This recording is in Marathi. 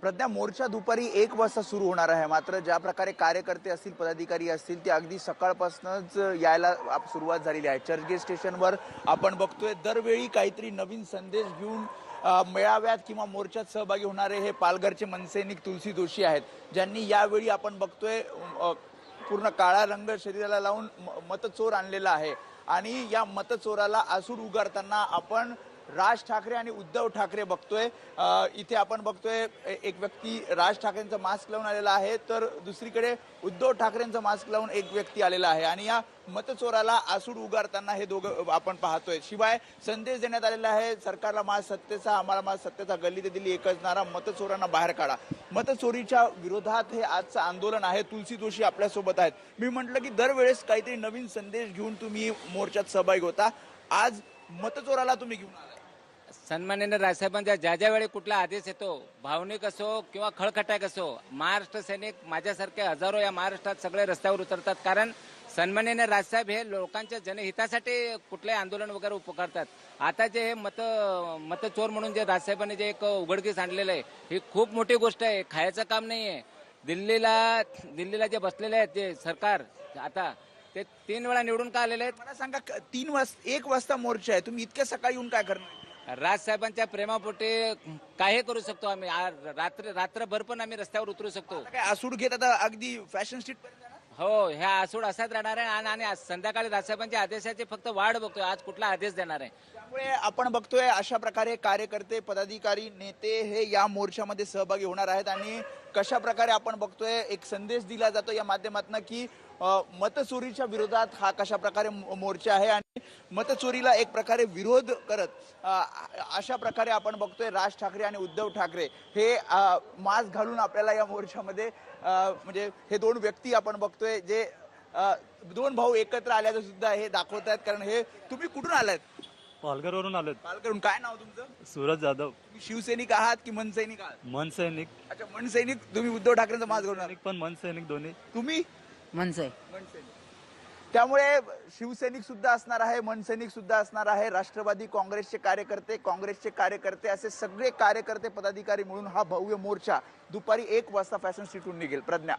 प्रज्ञा मोर्चा दुपारी एक वाजता सुरू होणार आहे. मात्र ज्या प्रकारे कार्यकर्ते असतील पदाधिकारी असतील ते अगदी सकाळपासूनच यायला सुरुवात झालेली आहे. चर्चगेट स्टेशनवर आपण बघतोय दरवेळी काहीतरी नवीन संदेश घेऊन मेळाव्यात किंवा मोर्चात सहभागी होणारे हे पालघरचे मनसैनिक तुलसी जोशी आहेत ज्यांनी यावेळी आपण बघतोय पूर्ण काळा रंग शरीराला लावून म- मतचोर आणलेला आहे. आणि या मतचोराला आसूड उगारताना आपण राज ठाकरे आणि उद्धव ठाकरे बघतोय. इथे आपण बघतोय एक व्यक्ती राज ठाकरेंचा मास्क लावून आलेला आहे तर दुसरीकडे उद्धव ठाकरेंचा मास्क लावून एक व्यक्ती आलेला आहे. आणि या मतचोराला आसूड उगारताना हे दोघं आपण पाहतोय. शिवाय संदेश देण्यात आलेला आहे सरकारला माझ सत्तेचा आम्हाला माझ सत्तेचा गल्ली ते दिली एकच नारा मतचोरांना बाहेर काढा. मतचोरीच्या विरोधात हे आजचं आंदोलन आहे तुलसी जोशी आपल्यासोबत आहेत. मी म्हटलं की दरवेळेस काहीतरी नवीन संदेश घेऊन तुम्ही मोर्चात सहभागी होता. आज मतचोराला तुम्ही घेऊन आला सन्मान्य राजसाहेबांचा ज्या ज्या वेळी कुठला आदेश येतो भावनिक असो किंवा खळखटाक असो महाराष्ट्र सैनिक माझ्यासारखे हजारो या महाराष्ट्रात सगळे रस्त्यावर उतरतात. कारण सन्मान्य राजसाहेब हे लोकांच्या जनहितासाठी कुठले आंदोलन वगैरे उपकारतात आता जे हे मत मतचोर म्हणून जे राजसाहेबांनी जे एक उघडकीस आणलेलं आहे ही खूप मोठी गोष्ट आहे. खायचं काम नाही आहे. दिल्लीला दिल्लीला जे बसलेले आहेत जे सरकार आता ते तीन वेळा निवडून का आलेले आहेत? मला सांगा तीन वाजता एक वाजता मोर्चा आहे. तुम्ही इतक्या सकाळी येऊन काय करणार? राजसाहेबांच्या प्रेमापोटी काही करू शकतो आम्ही. रात्र रात्रभर पण आम्ही रस्त्यावर उतरू शकतो. काय आसूड घेत आता अगदी फॅशन स्ट्रीट? हो ह्या आसूड असाच राहणार आहे आणि- संध्याकाळी राजसाहेबांच्या आदेशाची फक्त वाढ बघतोय. आज कुठला आदेश देणार आहे? त्यामुळे आपण बघतोय अशा प्रकारे कार्यकर्ते पदाधिकारी नेते हे या मोर्चामध्ये सहभागी होणार आहेत आणि कशा प्रकारे आपण बघतोय एक संदेश दिला जातो या माध्यमातून की मतचोरीच्या विरोधात हा कशा प्रकारे मोर्चा आहे आणि मतचोरीला एक प्रकारे विरोध करत अशा प्रकारे आपण बघतोय राज ठाकरे आणि उद्धव ठाकरे हे मास्क घालून आपल्याला या मोर्चामध्ये म्हणजे हे दोन व्यक्ती आपण बघतोय जे दोन भाऊ एकत्र आल्याचं सुद्धा हे दाखवत आहेत. कारण हे तुम्ही कुठून आलात? पालघरवरून आलोत. पालकडून काय नाव तुमचं? सूरज जाधव. तुम्ही शिवसैनिक आहात की मनसैनिक आहात? मन सैनिक अच्छा मनसैनिक तुम्ही उद्धव ठाकरेंचा मास घेऊन आलात. पण मन सैनिक दोन्ही. तुम्ही? मनसे. त्यामुळे शिवसैनिक सुद्धा असणार आहे मनसैनिक सुद्धा असणार आहे राष्ट्रवादी काँग्रेसचे कार्यकर्ते काँग्रेसचे कार्यकर्ते असे सगळे कार्यकर्ते पदाधिकारी मिळून हा भव्य मोर्चा दुपारी एक वाजता फॅशन सिटून निघेल. प्रज्ञा.